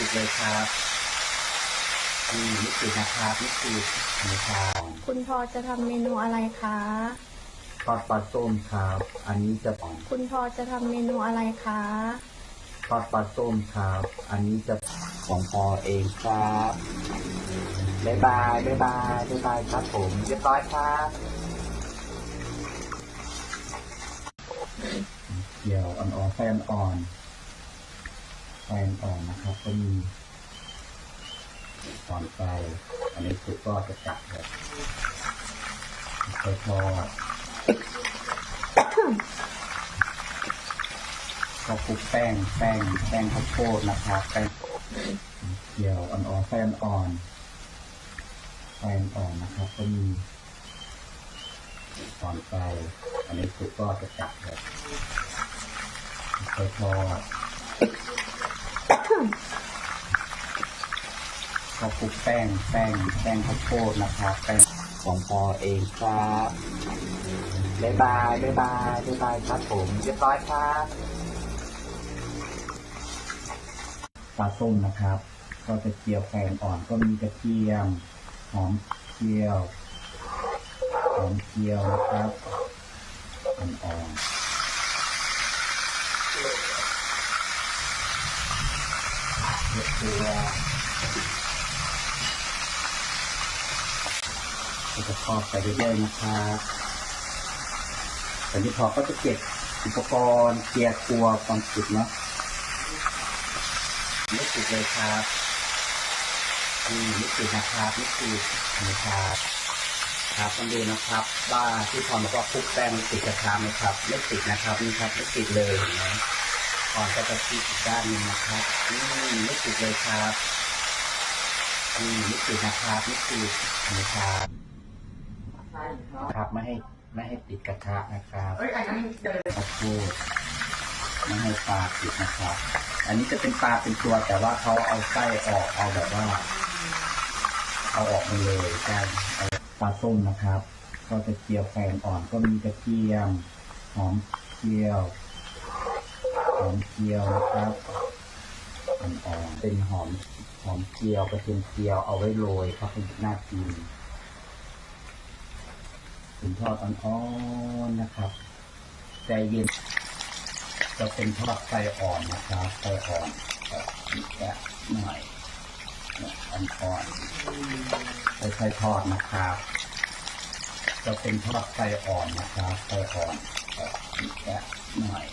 ติดเลยครับนี่นี่คือนะครับนี่คือนะครับคุณพอจะทำเมนูอะไรคะ ทอดปลาส้มครับ อันนี้จะของคุณพอจะทำเมนูอะไรคะ ทอดปลาส้มครับ อันนี้จะของพอเองครับบ๊ายบายบ๊ายบายบ๊ายบายครับผมเรียบร้อยครับเดี๋ยวอ่อนๆไฟอ่อนๆ ไฟอ่อนนะครับ ก็มีอ่อนไฟอันนี้สุกก็จะจับเลยค่อยทอดก็คลุกแป้งแป้งแป้งข้าวโพดนะครับแป้งเกี่ยวอ่อนๆแป้งอ่อนแป้งอ่อนนะครับ ก็มีอ่อนไปอันนี้คือก็จะจับเลยค่อยทอดก็ คลุกแป้งแป้งแป้งข้าวโพดนะครับแป้งของพอเองครับบ๊ายบายบ๊ายบายบ๊ายบายครับผมเรียบร้อยครับปลาส้มนะครับ ก็จะเจียวแป้งอ่อนก็มีกระเทียมหอมเจียวหอมเจียวนะครับอ่อนๆเลือ ตัวก็จะทอดไปเรื่อยๆนะครับแต่ที่พอก็จะเก็บอุปกรณ์เกียร์ครัวความสุดเนาะนี่ติดเลยครับนี่นี่ติดนะครับนี่ติดนะครับครับมาดูนะครับว่าที่พรบอกว่าคลุกแป้งมันติดกระทะไหมครับไม่ติดนะครับนี่ครับไม่ติดเลยนไหมก่อนก็จะติดอีกด้านนึงนะครับนี่ไม่ติดเลยครับนี่นี่ติดนะครับนี่ติดนะครับ ครับไม่ให้ไม่ให้ติดกระทะนะครับขอโทษไม่ให้ปลาติดนะครับ อันนี้จะเป็นปลาเป็นตัวแต่ว่าเขาเอาไส้ออกเอาแบบว่า เอาออกมาเลยใช่เอาปลาส้มนะครับ ก็จะเจียวแป้งอ่อนก็มีกระเทียมหอมเจียวหอมเจียวนะครับอ่อนๆเป็นหอมหอมเจียวกระเทียมเจียวเอาไว้โรยครับเป็นน่ากิน ถึงทอดอ่อนๆนะครับใจเย็น จะเป็นทอดไฟอ่อนนะครับไฟอ่อนแบบนี้แค่หน่อยเนี่ยอ่อนๆค่อยๆทอดนะครับจะเป็นทอดไฟอ่อนนะครับไฟอ่อนแบบนี้แค่หน่อย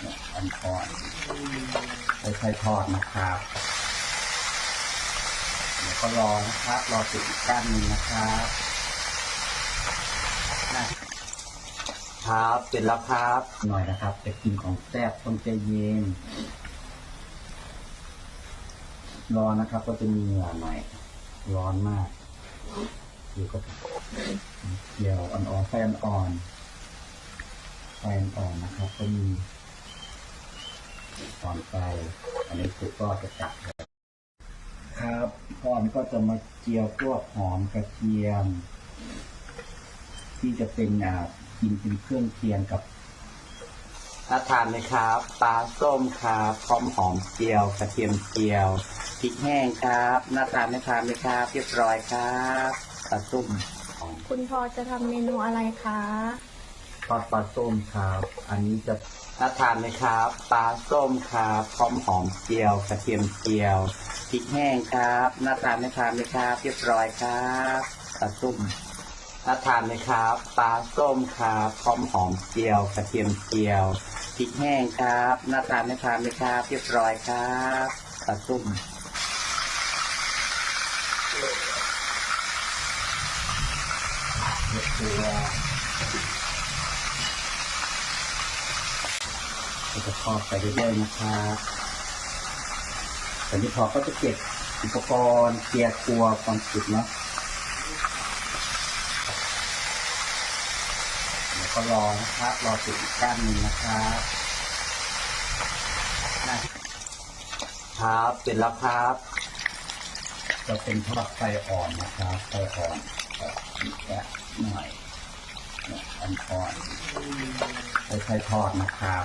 เนี่ยอ่อนๆค่อยๆทอดนะครับเดี๋ยวก็รอนะครับ รอติดอีกด้นนึงนะครับนะ ครับเสร็จแล้วครับ หน่อยนะครับจะกินของแซ่บต้องใจเย็นร้อนนะครับ ก็จะมีเหงื่อหน่อยร้อนมากดูก็เกี่ยวอ่อนๆไฟอ่อนๆไฟอ่อนนะครับ ก็มีอ่อนไปอันนี้คือก็จะจับครับพอนก็จะมาเจียวพวกหอมกระเทียม ที่จะเป็นอ่า กินเป็นเครื่องเคียงกับน่าทานไหมครับปลาส้มครับพร้อมหอมเจียวกระเทียมเจียวพริกแห้งครับน่าทานไหมทานไหมครับเรียบร้อยครับปลาส้มของคุณพอจะทำเมนูอะไรคะทอดปลาส้มครับ อันนี้จะน่าทานไหมครับปลาส้มครับพร้อมหอมเจียวกระเทียมเจียวพริกแห้งครับน่าทานไหมทานไหมครับเรียบร้อยครับปลาส้ม น่าทานไหมครับปลาส้มครับพร้อมหอมเจียวกระเทียมเจียวพริกแห้งครับน่าทานไหมทานไหมครับเรียบร้อยครับปลาส้มเรียบตัวเราจะทอดไปเรื่อยๆนะครับตอนนี้พอก็จะเก็บอุปกรณ์เกียร์ครัวความสุดเนาะ เดี๋ยว ก็รอนะครับ รอติดอีกด้านหนึ่งนะครับนะครับเสร็จแล้วครับจะเป็นทอดไฟอ่อนนะครับไฟอ่อนแบบนี้แค่หน่อยเนี่ยอ่อนๆค่อยๆทอดนะครับ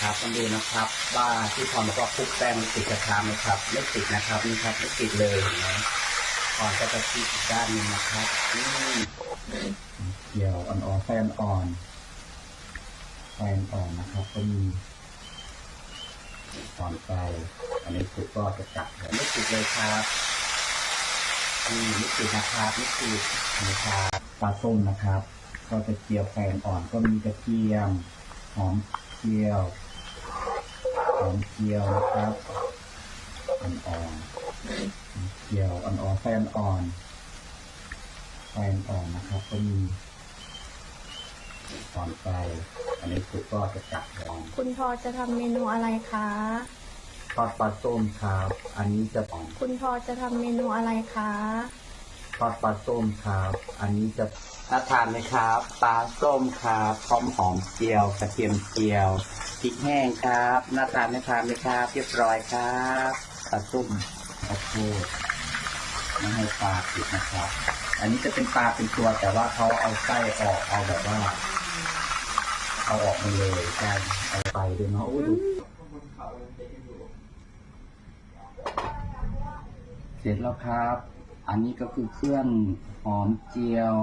ครับต้องดูนะครับว่าที่พรบอกว่าคลุกแป้งมันติดกระทะไหมครับไม่ติดนะครับนี่ครับไม่ติดเลยเห็นไหมพรก็จะพลิกอีกด้านหนึงนะครับนี่ เกี่ยวอ่อนๆไฟอ่อนๆไฟอ่อนนะครับ ก็มีอ่อนไปอันนี้สุกก็จะจับไม่ติดเลยครับนี่ไม่ติดนะครับไม่ติดนะครับปลาส้มนะครับ ก็จะเจียวแป้งอ่อนก็มีกระเทียมหอมเจียวหอมเจียวนะครับอ่อนๆเจียวอ่อนๆไฟนอ่อนๆไฟอ่อนนะครับ ก็มี อ่อนไปอันนี้สุกก็จะจับลองคุณพอจะทำเมนูอะไรคะ ทอดปลาส้มครับ อันนี้จะอ่อนคุณพอจะทำเมนูอะไรคะ ทอดปลาส้มครับ อันนี้จะน่าทานไหมครับปลาส้มครับพร้อมหอมเจียวกระเทียมเจียวพริกแห้งครับน่าทานไหมทานไหมครับ เรียบร้อยครับปลาส้มข้าวโพดไม่ให้ปลาติดนะครับ อันนี้จะเป็นปลาเป็นตัวแต่ว่าเขาเอาไส้ออกเอาแบบว่า เอาออกมาเลยใช่เอาไปด้วยเนาะโอ้ยดูเสร็จแล้วครับ อันนี้ก็คือเครื่องหอมเจียว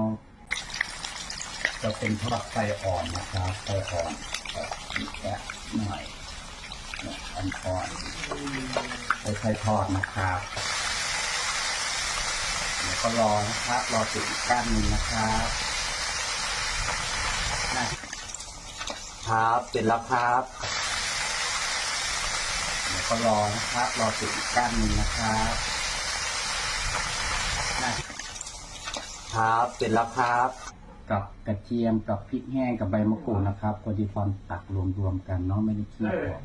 จะเป็นทอดไฟอ่อนนะครับไฟอ่อนแค่หน่อยเนี่ยอ่อนๆค่อยๆทอดนะครับเดี๋ยวก็รอนะครับ รอติดกด้านนึงนะครับนะ ครับ เสร็จแล้วครับเดี๋ยวก็รอนะครับ รอติดอีกด้านหนึงนะครับนะครับเสร็จแล้วครับ กับกระเทียมกับพริกแห้งกับใบมะกรูดนะครับพอดีพรตักรวมๆกันเนาะไม่ได้ขี้ออก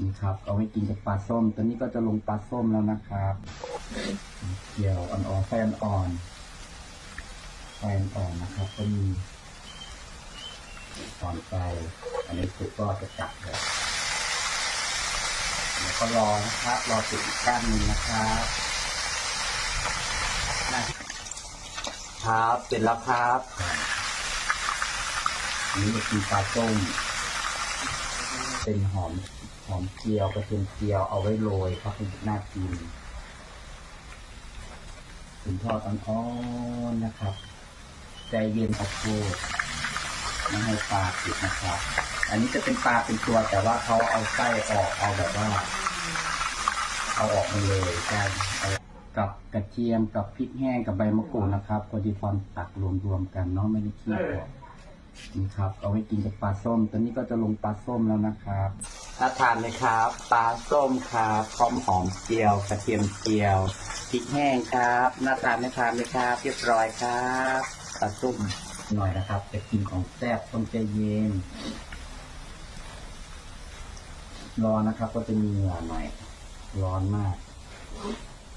นี่ครับเอาไว้กินกับปลาส้มตอนนี้ก็จะลงปลาส้มแล้วนะครับเกี่ยวอ่อนๆไฟนอ่อนๆไฟอ่อนนะครับ ก็มี อ่อนไปอันนี้สุกก็จะจับเลยเดี๋ยวก็รอนะครับ รอติดอีกด้านนึงนะครับนะครับเสร็จแล้วครับอันนี้จะกินปลาส้มเป็นหอมหอมเจียวกระเทียมเจียวเอาไว้โรยครับเป็นน่ากินถึงทอดอ่อนๆนะครับ ใจเย็นขอโทษ ไม่ให้ปลาติดนะครับ อันนี้จะเป็นปลาเป็นตัวแต่ว่าเขาเอาไส้ออกเอาแบบว่า เอาออกมาเลยใช่กับกระเทียมกับพริกแห้งกับใบมะกรูดนะครับพอดีพรตักรวมๆกันเนาะไม่ได้ขี้ออกนี่ครับ เอาไว้กินกับปลาส้ม ตอนนี้ก็จะลงปลาส้มแล้วนะครับน่าทานไหมครับ ปลาส้มครับพร้อมหอมเจียว กระเทียมเจียวพริกแห้งครับน่าทานไหมทานไหมครับ เรียบร้อยครับปลาส้ม หน่อยนะครับจะกินของแซ่บต้องใจเย็น รอนะครับ ก็จะมีเหงื่อหน่อย ร้อนมาก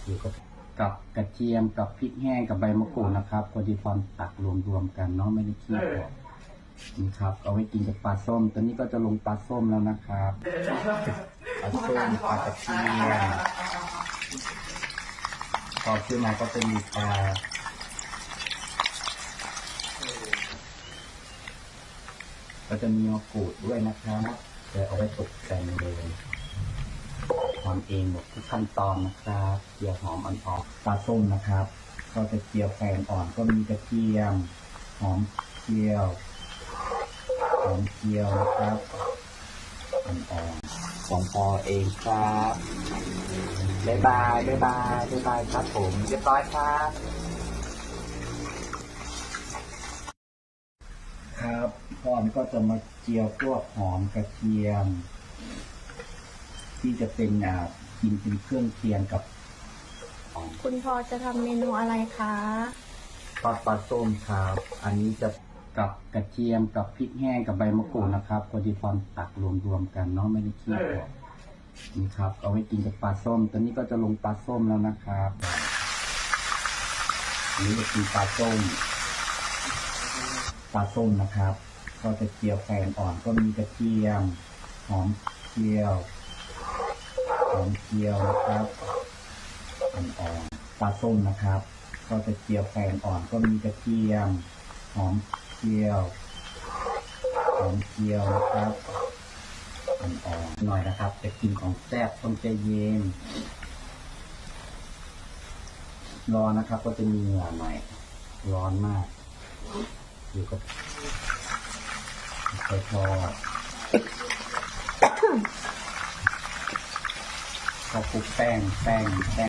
อยู่กับกับกระเทียมกับพริกแห้งกับใบมะกรูดนะครับพอดีพรตักรวมๆกันเนาะไม่ได้ขี้ออกนี่ครับ เอาไว้กินกับปลาส้ม ตอนนี้ก็จะลงปลาส้มแล้วนะครับปลาส้มปลากระเทียมพอขึ้นมาก็จะมีปลา ก็จะมีมะกรูดด้วยนะครับเดี๋ยวเอาไว้ตกแต่งเลยทำเองหมดทุกขั้นตอนนะครับเจียวหอมอ่อนๆปลาส้มนะครับ ก็จะเจียวแป้งอ่อนก็มีกระเทียม หอมเจียว หอมเจียวนะครับอ่อนๆของพอเองครับบ๊ายบายบ๊ายบายบ๊ายบายครับผมเรียบร้อยครับ ครับพ่อนก็จะมาเจียวพวกหอมกระเทียม ที่จะเป็นอ่ากินเป็นเครื่องเคียงกับของคุณพอจะทำเมนูอะไรคะทอดปลาส้มครับ อันนี้จะกับกระเทียมกับพริกแห้งกับใบมะกรูดนะครับพอดีพรตักรวมๆกันเนาะไม่ได้ขี้ออกนี่ครับ เอาไว้กินกับปลาส้ม ตอนนี้ก็จะลงปลาส้มแล้วนะครับอันนี้จะกินปลาส้ม ปลาส้มนะครับ ก็จะเจียวแกงอ่อนก็มีกระเทียมหอมเจียวหอมเจียวนะครับอ่อนๆปลาส้มนะครับ ก็จะเจียวแกงอ่อนก็มีกระเทียมหอมเจียวหอมเจียวนะครับอ่อนๆหน่อยนะครับจะกินของแซ่บต้องใจเย็นรอนะครับ ก็จะมีเหงื่อหน่อยร้อนมาก อยู่กับคอพอก็คลุกแป้งแป้งแป้ง